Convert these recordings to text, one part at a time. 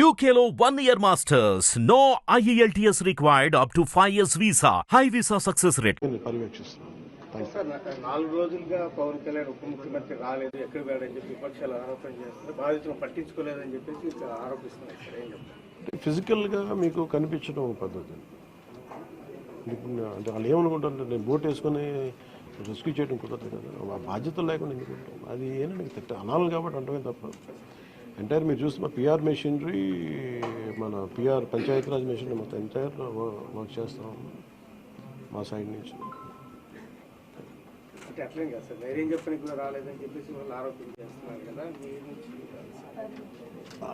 UKLO one year masters. No E IELTS required up to 5 years visa. High visa success rate. నేను పర్యవేక్షిస్తున్నాను thank sir నా- నాలుగు రోజులుగా పవన్ కళ్యాణ్ ఉప ముఖ్యమంత్రి రాలేదు. ఎక్కడ వెళ్ళాడని చెప్పి విపక్షాలు ఆరోపణ చేస్తున్నారు. బాధితులను పట్టించుకోలేదని చెప్పేసి ఆరోపిస్తున్నారు. యూ ఫిజికల్గా మీకు కనిపించడం పద్ధతి. ఇప్పుడు నా- అంటే వాళ్ళు ఏమనుకుంటారంటే నేను బోట్ వేసుకొని రెస్క్యూ చేయడం కుదరదు కదా. ఆ బాధ్యత లేకుండా ఎందుకు ఉంటాం? అది ఏంటంటే అనాలి కాబట్టి అంటమే తప్ప. ఎంటైర్ మీరు చూస్తే మా పిఆర్ మెషినరీ మన పిఆర్ పంచాయతీరాజ్ మెషినరీ మొత్తం ఎంటైర్ వర్క్ చేస్తాం మా సైడ్ నుంచి.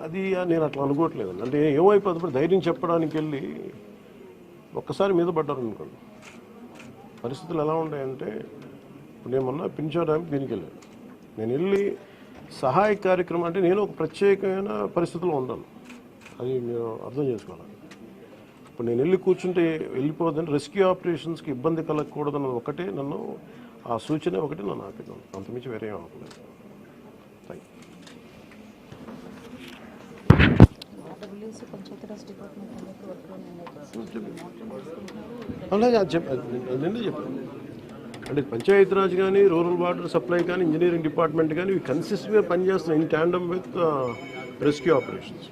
అది నేను అట్లా అనుకోవట్లేదు. అంటే ఏమైపోతుంది ధైర్యం చెప్పడానికి వెళ్ళి ఒక్కసారి మీద పడ్డారు అనుకోండి. పరిస్థితులు ఎలా ఉంటాయంటే ఇప్పుడు నేను మొన్న డ్యామ్కి దీనికి వెళ్ళాను. నేను వెళ్ళి సహాయ కార్యక్రమం అంటే నేను ఒక ప్రత్యేకమైన పరిస్థితిలో ఉన్నాను. అది మీరు అర్థం చేసుకోవాలి. ఇప్పుడు నేను వెళ్ళి కూర్చుంటే వెళ్ళిపోదని రెస్క్యూ ఆపరేషన్స్కి ఇబ్బంది కలగకూడదన్నది ఒకటే నన్ను ఆ సూచన ఒకటి నన్ను ఆపినాను అంతమించి వేరే ఆపలేదు. థ్యాంక్ యూ అలాగే అది చెప్ప నిన్నే చెప్పాను. అంటే పంచాయతీరాజ్ కానీ రూరల్ వాటర్ సప్లై కానీ ఇంజనీరింగ్ డిపార్ట్మెంట్ కానీ ఇవి కన్సిస్టెంట్గా పనిచేస్తున్నాయి in tandem with rescue operations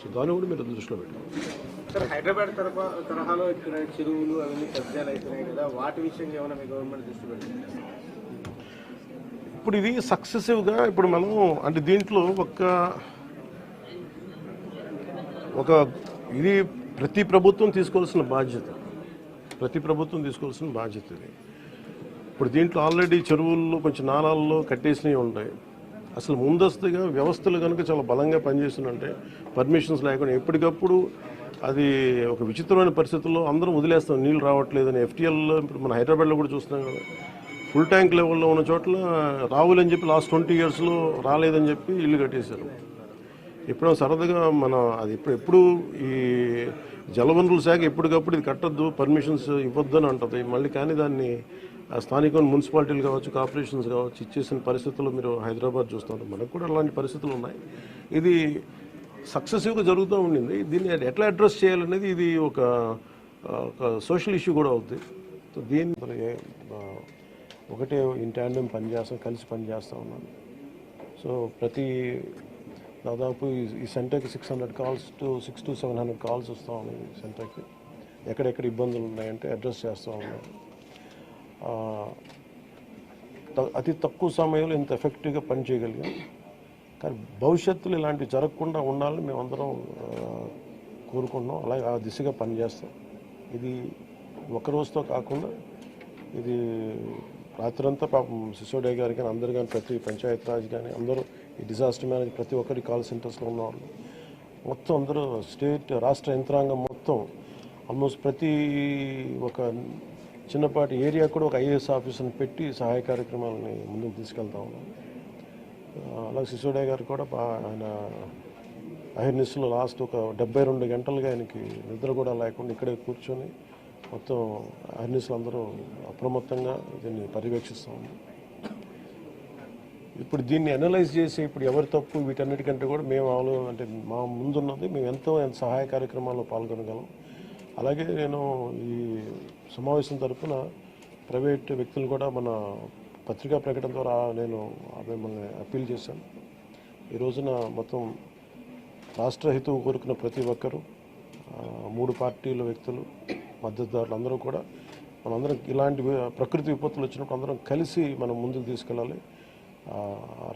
so దాన్ని కూడా మీరు దృష్టిలో పెట్టాలి సార్ హైదరాబాద్ తరఫా తరహాలో ఇక్కడ చెరువులు అవన్నీ కబ్జాలు అవుతున్నాయి కదా వాటి విషయంగా ఏమైనా మీ గవర్నమెంట్ దృష్టి పెట్టింది ఇప్పుడు ఇది సక్సెసివ్గా ఇప్పుడు మనం అంటే దీంట్లో ఒక ఒక ఇది ప్రతి ప్రభుత్వం తీసుకోవాల్సిన బాధ్యత. ప్రతి ప్రభుత్వం తీసుకోవాల్సిన బాధ్యత ఇది. ఇప్పుడు దీంట్లో ఆల్రెడీ చెరువుల్లో కొంచెం నాలాల్లో కట్టేసినవి ఉంటాయి. అసలు ముందస్తుగా వ్యవస్థలు కనుక చాలా బలంగా పనిచేస్తుందంటే పర్మిషన్స్ లేకుండా ఎప్పటికప్పుడు అది ఒక విచిత్రమైన పరిస్థితుల్లో అందరం వదిలేస్తాం. నీళ్ళు రావట్లేదని ఎఫ్టీఎల్లో ఇప్పుడు మన హైదరాబాద్లో కూడా చూస్తున్నాం కదా. ఫుల్ ట్యాంక్ లెవెల్లో ఉన్న చోట్ల రావులని చెప్పి లాస్ట్ ట్వంటీ ఇయర్స్లో రాలేదని చెప్పి ఇల్లు కట్టేశారు. ఎప్పుడో సరదాగా మన అది ఇప్పుడు ఎప్పుడు ఈ జలవనరుల శాఖ ఎప్పటికప్పుడు ఇది కట్టద్దు పర్మిషన్స్ ఇవ్వద్దు అని అంటుంది. మళ్ళీ కానీ దాన్ని స్థానిక మున్సిపాలిటీలు కావచ్చు కార్పొరేషన్స్ కావచ్చు ఇచ్చేసిన పరిస్థితుల్లో మీరు హైదరాబాద్ చూస్తున్నారు. మనకు కూడా అలాంటి పరిస్థితులు ఉన్నాయి. ఇది సక్సెసివ్గా జరుగుతూ ఉండింది. దీన్ని ఎట్లా అడ్రస్ చేయాలనేది ఇది ఒక ఒక సోషల్ ఇష్యూ కూడా అవుతుంది సో దీన్ని ఏ- ఒకటే ఇన్ ట్యాండమ్ పనిచేస్తాం కలిసి పనిచేస్తూ ఉన్నాను సో ప్రతి దాదాపు ఈ- సెంటర్కి six hundred calls to six to seven hundred calls వస్తూ ఉన్నాయి సెంటర్కి. ఎక్కడెక్కడ ఇబ్బందులు ఉన్నాయంటే అడ్రస్ చేస్తూ ఉన్నాం. అతి తక్కువ సమయంలో ఇంత ఎఫెక్టివ్గా పనిచేయగలిగాం కానీ భవిష్యత్తులో ఇలాంటివి జరగకుండా ఉండాలని మేమందరం ఆ, కోరుకుంటున్నాం. అలాగే ఆ దిశగా పనిచేస్తాం. ఇది ఒక రోజుతో కాకుండా ఇది రాత్రంతా పాపం సిసోడే గారి కానీ అందరు కానీ ప్రతి పంచాయత్ రాజ్ కానీ అందరూ ఈ డిజాస్టర్ మేనేజ్ ప్రతి ఒక్కరి కాల్ సెంటర్స్లో ఉన్నవాళ్ళు మొత్తం అందరూ స్టేట్ రాష్ట్ర యంత్రాంగం మొత్తం ఆల్మోస్ట్ ప్రతి ఒక చిన్నపాటి ఏరియా కూడా ఒక ఐఏఎస్ ఆఫీసర్ని పెట్టి సహాయ కార్యక్రమాలని ముందుకు తీసుకెళ్తా ఉన్నాం. అలాగే సిసోడే గారు కూడా ఆయన అహిర్నిస్లో లాస్ట్ ఒక డెబ్బై రెండు గంటలుగా ఆయనకి నిద్ర కూడా లేకుండా ఇక్కడే కూర్చొని మొత్తం అహిర్నిస్లు అందరూ అప్రమత్తంగా దీన్ని పర్యవేక్షిస్తూ ఉన్నాం. ఇప్పుడు దీన్ని అనలైజ్ చేసి ఇప్పుడు ఎవరి తప్పు వీటన్నిటికంటే కూడా మేము ఆలో అంటే మా ముందున్నది మేము ఎంతో ఎంత సహాయ కార్యక్రమాల్లో పాల్గొనగలం. అలాగే నేను ఈ సమావేశం తరఫున ప్రైవేట్ వ్యక్తులు కూడా మన పత్రికా ప్రకటన ద్వారా నేను మిమ్మల్ని అప్పీల్ చేశాను. ఈ రోజున మొత్తం రాష్ట్ర హితవు కోరుకున్న ప్రతి ఒక్కరూ మూడు పార్టీల వ్యక్తులు మద్దతుదారులు అందరూ కూడా మనందరం ఇలాంటి ప్రకృతి విపత్తులు వచ్చినప్పుడు అందరం కలిసి మనం ముందుకు తీసుకెళ్ళాలి.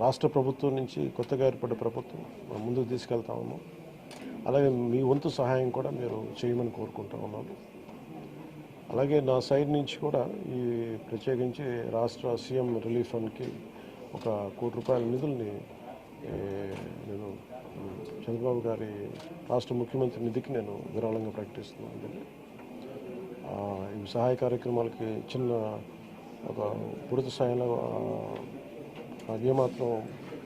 రాష్ట్ర ప్రభుత్వం నుంచి కొత్తగా ఏర్పడ్డ ప్రభుత్వం మనం ముందుకు తీసుకెళ్తాము అలాగే మీ వంతు సహాయం కూడా మీరు చేయమని కోరుకుంటా ఉన్నాను అలాగే నా సైడ్ నుంచి కూడా ఈ ప్రత్యేకించి రాష్ట్ర సీఎం రిలీఫ్ ఫండ్కి ఒక కోటి రూపాయల నిధుల్ని నేను చంద్రబాబు గారి రాష్ట్ర ముఖ్యమంత్రి నిధికి నేను విరాళంగా ప్రకటిస్తున్నాను దీన్ని. ఈ సహాయ కార్యక్రమాలకి చిన్న ఒక పూర్తి స్థాయిలో ఏమాత్రం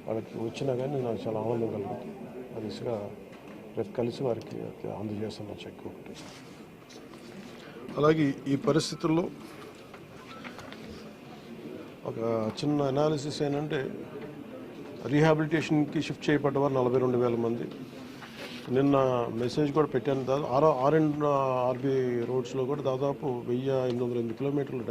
వాళ్ళకి వచ్చినా కానీ నాకు చాలా ఆనందం కలుగుతుంది ఆ దిశగా రేపు కలిసి వారికి అందజేస్తున్న చెక్ ఒకటి అలాగే ఈ పరిస్థితుల్లో ఒక చిన్న అనాలిసిస్ ఏంటంటే రీహాబిలిటేషన్కి షిఫ్ట్ చేయబడ్డ వారు నలభై రెండు వేల మంది. నిన్న మెసేజ్ కూడా పెట్టాను. దాదాపు ఆర్ ఆర్ అండ్ ఆర్బీ రోడ్స్లో కూడా దాదాపు వెయ్యి ఎనిమిది వందల ఎనిమిది కిలోమీటర్లు